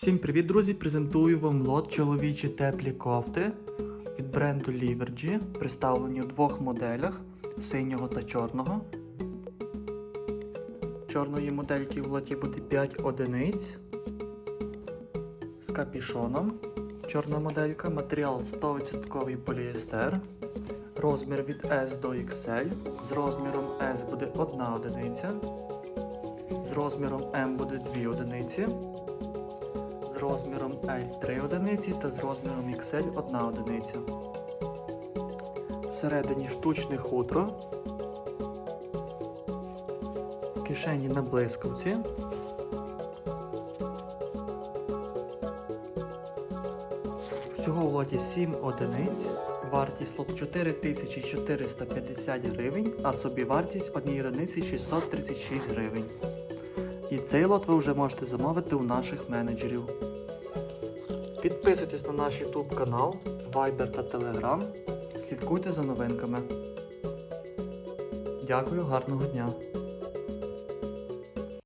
Всім привіт, друзі! Презентую вам лот чоловічі теплі кофти від бренду Livergy, представлені у двох моделях синього та чорного. Чорної модельки в лоті буде 5 одиниць з капішоном. Чорна моделька, матеріал 100% поліестер. Розмір від S до XL. З розміром S буде 1 одиниця. З розміром M буде 2 одиниці розміром L 3 одиниці та з розміром XL 1 одиниця. Всередині штучне хутро. Кишені на блискавці. Всього в лоті 7 одиниць. Вартість лот 4450 гривень, а собівартість однієї одиниці 636 гривень. І цей лот ви вже можете замовити у наших менеджерів. Підписуйтесь на наш YouTube канал, Viber та Telegram. Слідкуйте за новинками. Дякую, гарного дня!